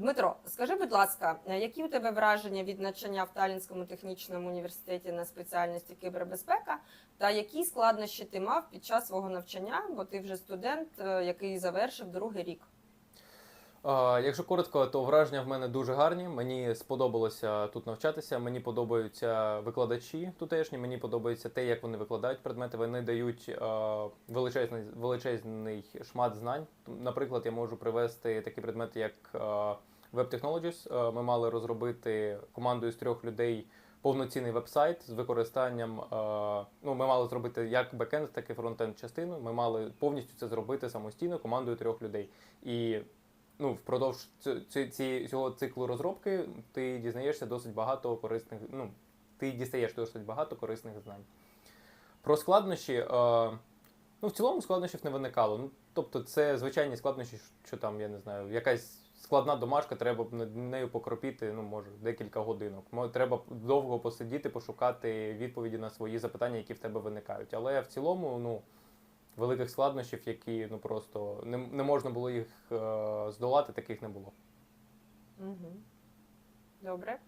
Дмитро, скажи, будь ласка, е, які у тебе враження від навчання в Талінському технічному університеті на спеціальності кібербезпека, та які складнощі ти мав під час свого навчання, бо ти вже студент, е, який завершив другий рік? Якщо коротко, то враження в мене дуже гарні. Мені сподобалося тут навчатися. Мені подобаються викладачі тутешні. Мені подобається те, як вони викладають предмети. Вони дають величезний величезний шмат знань. Наприклад, я можу привести такі предмети, як Web Technologies. Ми мали розробити командою з трьох людей повноцінний веб-сайт з використанням. Ну, ми мали зробити як бекенд, так і фронтенд частину. Ми мали повністю це зробити самостійно командою трьох людей. І ну, впродовж цього циклу розробки ти дізнаєшся досить багато корисних. Ну, ти дістаєш досить багато корисних знань. Про складнощі. Е, ну, в цілому складнощів не виникало. Ну, тобто, це звичайні складнощі, що там, я не знаю, якась складна домашка, треба над нею покропіти, ну, може, декілька годинок. Треба довго посидіти, пошукати відповіді на свої запитання, які в тебе виникають. Але в цілому, ну, великих складнощів, які ну просто не, не можна було їх е, здолати, таких не було. Угу. Добре.